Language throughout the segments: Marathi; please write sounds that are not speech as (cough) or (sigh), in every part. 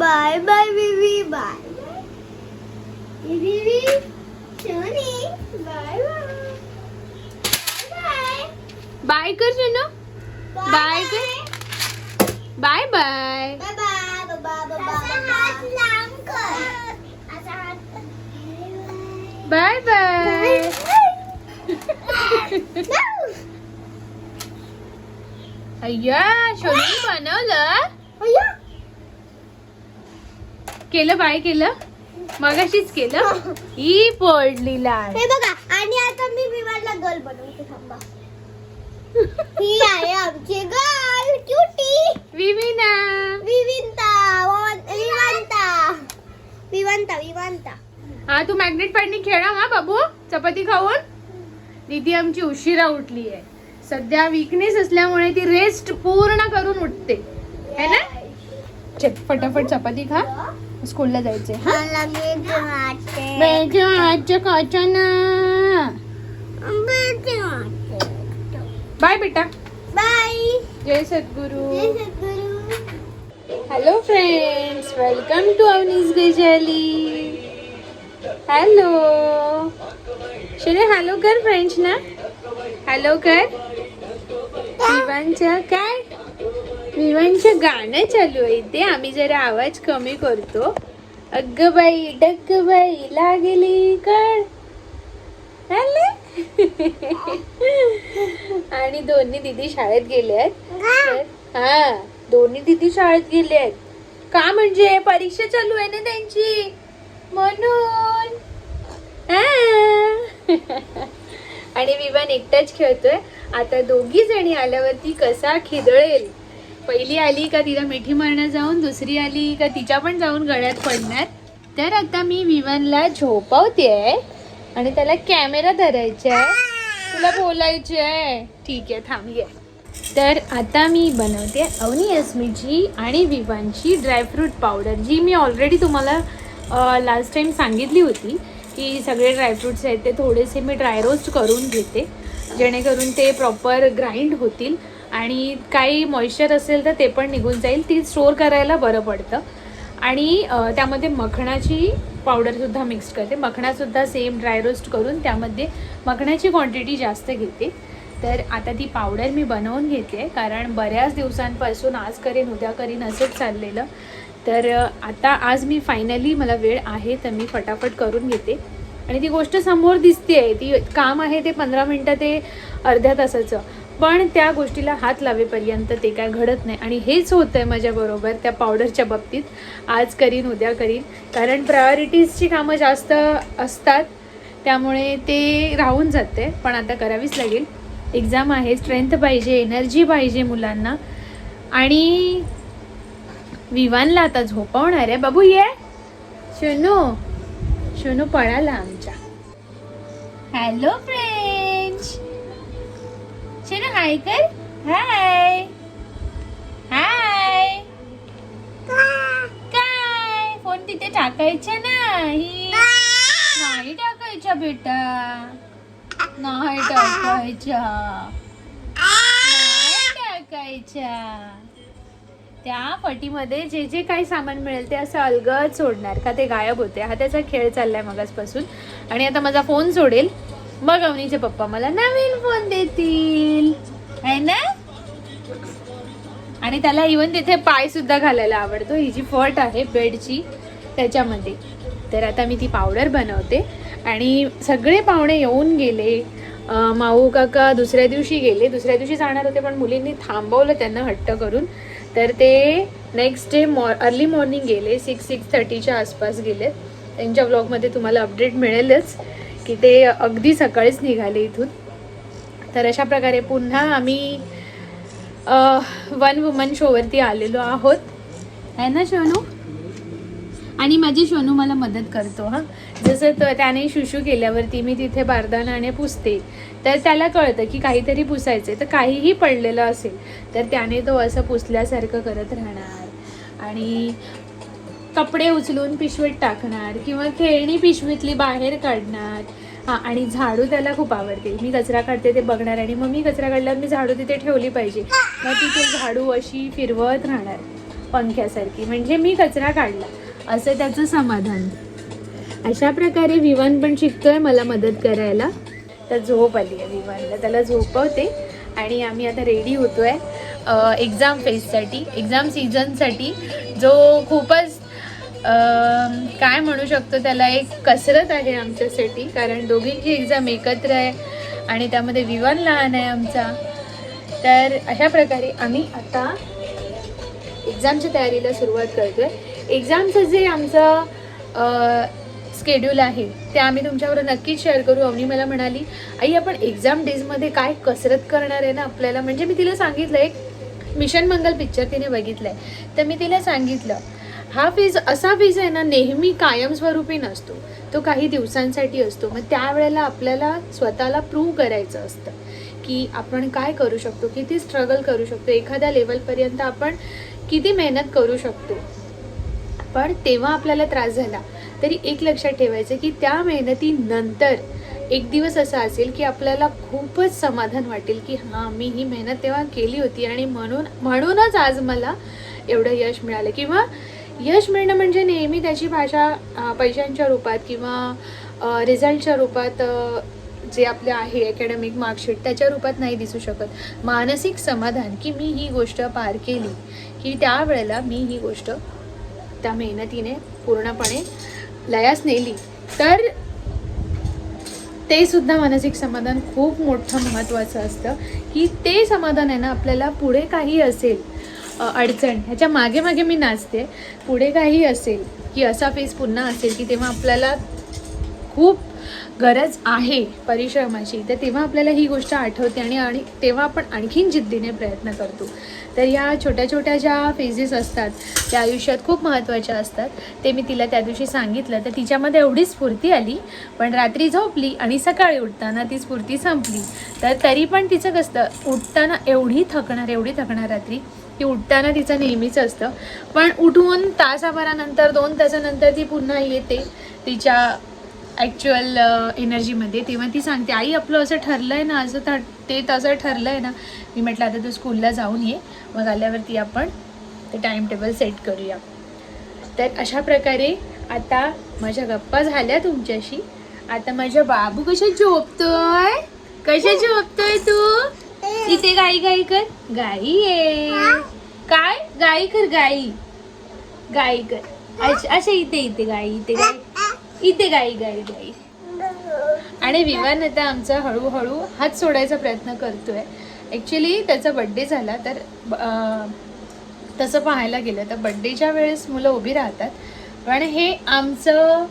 बाय बाय बीबी बाय बीबी सोनी बाय बाय बाय कर सोनू बाय कर. Bye bye bye bye bye bye हात लांब कर असा हात बाय बाय अय्या सोनू बनवलं. केलं बाय केलं. मगाशीच केलं. ही. पडली लाड. हे बघा आणि आता मी विमानला गर्ल बनवते थांबा. ही आहे आमची गर्ल क्युटी विविना. विविंता विवांता विवांता. विवांता हा तू मॅग्नेट पाडणी खेळा हा बाबू. चपाती खाऊन. दीदी आमची उशिरा उठली आहे सध्या विकनेस असल्यामुळे ती रेस्ट पूर्ण करून उठते. है ना? चल फटाफट चपाती खा. स्कूलला जायचे हा? बाय बेटा. बाय जय सद्गुरू. जय सद्गुरू. हॅलो फ्रेंड्स वेलकम टू अवनीस गजाली हॅलो शरे हॅलो कर फ्रेंड्स ना हॅलो कर विवांच्या काय विवांचं गाणं चालू आहे ते आम्ही जरा आवाज कमी करतो. अग्ग बाई डग्ग बाई लागली कळ? (laughs) आणि दोन्ही दिदी शाळेत गेले आहेत. हा दोन्ही दिदी शाळेत गेले आहेत. का म्हणजे? परीक्षा चालू आहे ना त्यांची. म्हणून. हा. (laughs) आणि विवान एकटाच खेळतोय. आता दोघी जणी आल्यावरती कसा खिदळेल? पहिली आली का तिला मिठी मारणं जाऊन दुसरी आली का तिच्या पण जाऊन गळ्यात पडणार? तर आता मी विवानला झोपवते आणि त्याला कॅमेरा धरायचा आहे तुला बोलायचे आहे ठीक आहे थांबये तर आता मी बनवते अवनी अस्मीची आणि विवांची ड्रायफ्रूट पावडर जी मी ऑलरेडी तुम्हाला लास्ट टाईम सांगितली होती की सगळे ड्रायफ्रूट्स आहेत ते थोडेसे मी ड्राय रोस्ट करून घेते जेणेकरून ते प्रॉपर ग्राइंड होतील आणि काही मॉइश्चर असेल तर ते पण निघून जाईल. ती स्टोअर करायला बरं पडतं. आणि त्यामध्ये मखणाची पावडरसुद्धा मिक्स करते. मखणासुद्धा सेम ड्राय रोस्ट करून त्यामध्ये मखणाची क्वांटिटी जास्त घेते. तर आता ती पावडर मी बनवून घेते कारण बऱ्याच दिवसांपासून आज करेन उद्या करीन असंच चाललेलं. तर आता आज मी फायनली मला वेळ आहे तर मी फटाफट करून घेते. आणि ती गोष्ट समोर दिसते आहे ती काम आहे ते पंधरा मिनटं ते अर्ध्या तासाचं. पण त्या गोष्टीला हात लावेपर्यंत ते काय घडत नाही. आणि हेच होतं आहे माझ्याबरोबर त्या पावडरच्या बाबतीत. आज करीन उद्या करीन. कारण प्रायोरिटीजची कामं जास्त असतात त्यामुळे ते राहून जाते. पण आता करावीच लागेल. एक्झाम आहे स्ट्रेंथ पाहिजे एनर्जी पाहिजे मुलांना. आणि विवानला आता झोपवणार आहे. बाबू ये. शनू. शनू पळाला आमच्या. हॅलो फ्रेंड्स शनू हाय कर हाय हाय काय? फोन तिथे टाकायचा नाही. नाही टाकायचा बेटा. नाही टाकायचा. नाही टाकायचा. त्या फटीमध्ये जे जे काही सामान मिळेल ते असं अलगद सोडणार. का ते गायब होते. हा त्याचा खेळ चाललाय मगासपासून. आणि आता माझा फोन सोडेल. मग अवनीचे पप्पा मला नवीन फोन देतील. आहे ना? आणि त्याला इवन तिथे पाय सुद्धा घालायला आवडतो. ही जी फट आहे बेडची त्याच्यामध्ये. तर आता मी ती पावडर बनवते. आणि सगळे पाहुणे येऊन गेले. माऊ काका दुसऱ्या दिवशी गेले. दुसऱ्या दिवशी जाणार होते पण मुलींनी थांबवलं त्यांना हट्ट करून. तर ते नेक्स्ट डे मॉ अर्ली मॉर्निंग गेले सिक्स सिक्स थर्टीच्या आसपास गेले त्यांच्या ब्लॉगमध्ये तुम्हाला अपडेट मिळेलच की ते अगदी सकाळीच निघाले इथून. तर अशा प्रकारे पुन्हा आम्ही वन वुमन शोवरती आलेलो आहोत. आहे ना शोनू आणि माझी शोनू मला मदत करतो हां. जसं त त्याने शुशू केल्यावरती मी तिथे बारदानाने पुसते. तर त्याला कळतं की काहीतरी पुसायचं तर काहीही पडलेलं असेल तर त्याने तो असं पुसल्यासारखं करत राहणार. आणि कपडे उचलून पिशवीत टाकणार किंवा खेळणी पिशवीतली बाहेर काढणार. हां आणि झाडू त्याला खूप आवडते. मी कचरा काढते ते बघणार आणि मग मी कचरा काढल्यावर मी झाडू तिथे ठेवली पाहिजे. मग तिथे झाडू अशी फिरवत राहणार पंख्यासारखी. म्हणजे मी कचरा काढला. असं त्याचं समाधान. अशा प्रकारे विवान पण शिकतोय मला मदत करायला. तर झोप आली आहे विवानला. त्याला झोपवते. आणि आम्ही आता रेडी होतोय एक्झाम फेजसाठी एक्झाम सीझनसाठी जो खूपच काय म्हणू शकतो त्याला एक कसरत आहे आमच्यासाठी. कारण दोघींची एक्झाम एकत्र आहे आणि त्यामध्ये विवान लहान आहे आमचा. तर अशा प्रकारे आम्ही आता एक्झामच्या तयारीला सुरुवात करतोय. एक्झामचं जे आमचं स्केड्यूल आहे ते आम्ही तुमच्याबरोबर नक्कीच शेअर करू. अवनी मला म्हणाली आई आपण एक्झाम डेजमध्ये काय कसरत करणार आहे ना आपल्याला? म्हणजे मी तिला सांगितलं एक मिशन मंगल पिक्चर तिने बघितलं आहे तर मी तिला सांगितलं हा फेज असा फेज आहे ना नेहमी कायमस्वरूपी नसतो. तो काही दिवसांसाठी असतो. मग त्यावेळेला आपल्याला स्वतःला प्रूव्ह करायचं असतं की आपण काय करू शकतो किती स्ट्रगल करू शकतो. एखाद्या लेवलपर्यंत आपण किती मेहनत करू शकतो. पण तेव्हा आपल्याला त्रास झाला. तरी एक लक्षात ठेवायचं की त्या मेहनतीनंतर एक दिवस असा असेल की आपल्याला खूपच समाधान वाटेल की हां मी ही मेहनत तेव्हा केली होती आणि म्हणून म्हणूनच आज मला एवढं यश मिळालं. किंवा यश मिळणं म्हणजे नेहमी त्याची भाषा पैशांच्या रूपात किंवा रिझल्टच्या रूपात जे आपले आहे अकॅडमिक मार्कशीट त्याच्या रूपात नाही दिसू शकत. मानसिक समाधान की मी ही गोष्ट पार केली की त्यावेळेला मी ही गोष्ट त्या मेहनतीने पूर्णपणे लयास नेली. तर ते सुद्धा मानसिक समाधान खूप मोठं महत्त्वाचं असतं की ते समाधान आहे ना आपल्याला पुढे काही असेल अडचण ह्याच्या मागे मागे मी नाचते पुढे काही असेल की असा फेस पुन्हा असेल की तेव्हा आपल्याला खूप गरज आहे परिश्रमाची तर तेव्हा आपल्याला ही गोष्ट आठवते आणि आणि तेव्हा आपण आणखीन जिद्दीने प्रयत्न करतो. तर ह्या छोट्या छोट्या ज्या फेजेस असतात त्या आयुष्यात खूप महत्त्वाच्या असतात. ते मी तिला त्या दिवशी सांगितलं तर तिच्यामध्ये एवढी स्फूर्ती आली पण रात्री झोपली आणि सकाळी उठताना ती स्फूर्ती संपली. तर तरी पण तिचं कसं उठताना एवढी थकणार एवढी थकणार रात्री की उठताना तिचं नेहमीच असतं. पण उठून तासाभरानंतर दोन तासानंतर ती पुन्हा येते तिच्या ॲक्च्युअल एनर्जीमध्ये uh, तेव्हा ती सांगते आई आपलं असं ठरलं आहे ना असं तर ते तसं ठरलं आहे ना. मी म्हटलं आता तू स्कूलला जाऊन ये. मग आल्यावरती आपण ते टाईम टेबल सेट करूया. तर अशा प्रकारे आता माझ्या गप्पा झाल्या तुमच्याशी. आता माझ्या बाबू कशा झोपतोय? कशा झोपतोय तू? इथे गाई गाई कर. गाई ये. काय? गाई कर गाई. गाई कर. अच्छा अच्छा इथे इथे गाई इथे गाई. इथे गाई गाई गाई. आणि विमान आता आमचा हळूहळू हात सोडायचा प्रयत्न करतोय. ॲक्च्युली त्याचा बड्डे झाला तर तसं पाहायला गेलं तर बड्डेच्या वेळेस मुलं उभी राहतात. पण हे आमचं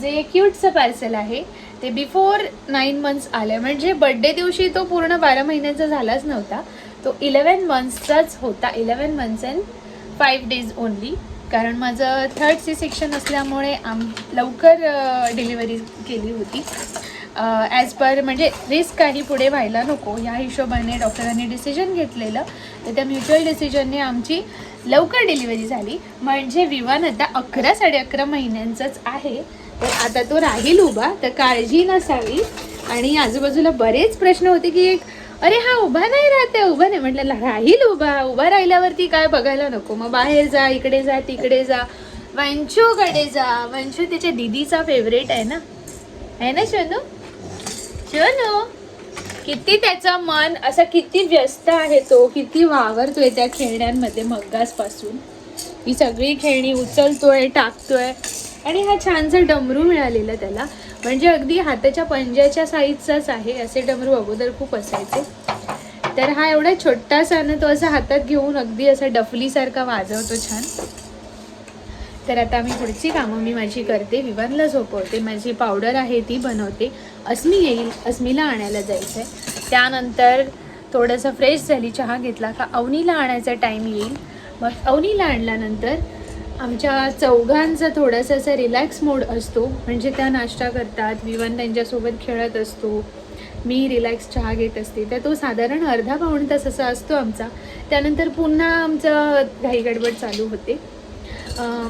जे क्यूटचं पार्सल आहे ते बिफोर नाईन मंथ्स आले म्हणजे बड्डे दिवशी तो पूर्ण बारा महिन्याचा झालाच नव्हता. तो इलेवन मंथ्सचाच होता. Eleven months and five days only कारण माझं थर्ड सी सेक्शन असल्यामुळे आम लवकर डिलिव्हरी केली होती. ॲज पर म्हणजे रिस्क काही पुढे व्हायला नको या हिशोबाने डॉक्टरांनी डिसिजन घेतलेलं. तर त्या म्युच्युअल डिसिजनने आमची लवकर डिलिव्हरी झाली. म्हणजे विवान आता अकरा साडे अकरा महिन्यांचाच आहे. तर आता तो राहील उभा तर काळजी नसावी. आणि आजूबाजूला बरेच प्रश्न होते की एक अरे हा उभा नाही राहते उभा नाही. म्हटलं राहील उभा. उभा राहिल्यावरती काय बघायला नको. मग बाहेर जा इकडे जा तिकडे जा. वंशूकडे जा. वंशू त्याच्या दिदीचा फेवरेट आहे ना? आहे ना शोनू? शोनू किती त्याचं मन असं किती व्यस्त आहे तो किती वावरतोय त्या खेळण्यांमध्ये मग्गासपासून ही सगळी खेळणी उचलतोय टाकतोय. आणि हा छानसा डमरू मिळालेला त्याला. म्हणजे अगदी हाताच्या पंजाच्या साईजचाच आहे असे डमरू अगोदर खूप असायचे. तर हा एवढा छोटासा ना तो असा हातात घेऊन अगदी असा डफलीसारखा वाजवतो छान. तर आता मी पुढची कामं मी माझी करते विवानला झोपवते माझी पावडर आहे ती बनवते. अस्मी येईल अस्मीला आणायला जायचं आहे त्यानंतर थोडंसं फ्रेश झाली चहा घेतला का अवनीला आणायचा टाईम येईल. मग अवनीला आणल्यानंतर आमच्या चौघांचा थोडासा असा रिलॅक्स मोड असतो. म्हणजे त्या नाश्ता करतात विवन त्यांच्यासोबत खेळत असतो. मी रिलॅक्स चहा घेत असते. तर तो साधारण अर्धा पाऊण तास असा असतो आमचा. त्यानंतर पुन्हा आमचं घाईगडबड चालू होते.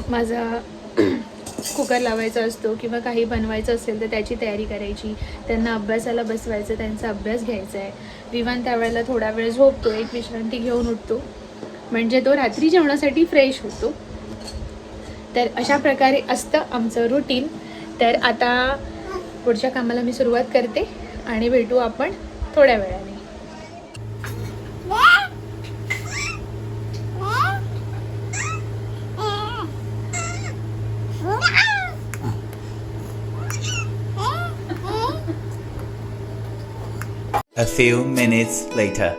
माझा (clears throat) कुकर लावायचा असतो किंवा काही बनवायचं असेल तर त्याची तयारी करायची. त्यांना अभ्यासाला बसवायचं त्यांचा अभ्यास घ्यायचा आहे. विमान त्यावेळेला थोडा वेळ झोपतो एक विश्रांती घेऊन उठतो. म्हणजे तो रात्री जेवणासाठी फ्रेश होतो. तर अशा प्रकारे असतं आमचं रुटीन तर आता पुढच्या कामाला मी सुरुवात करते आणि भेटू आपण थोड्या वेळाने A few minutes later.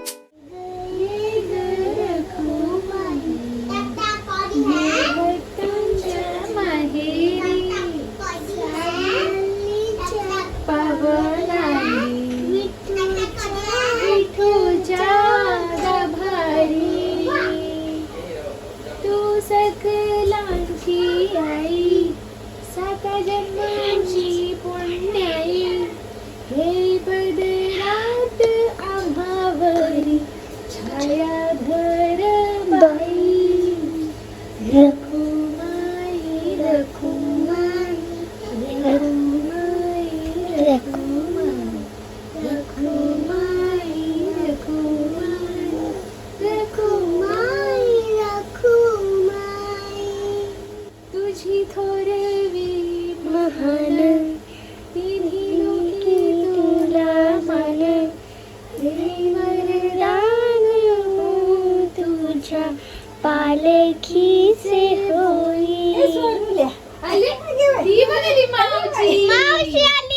falei que ser ruim. Eu sou a mulher. Ali, ali, ali. Viva ele, Maldi! Maldi, ali!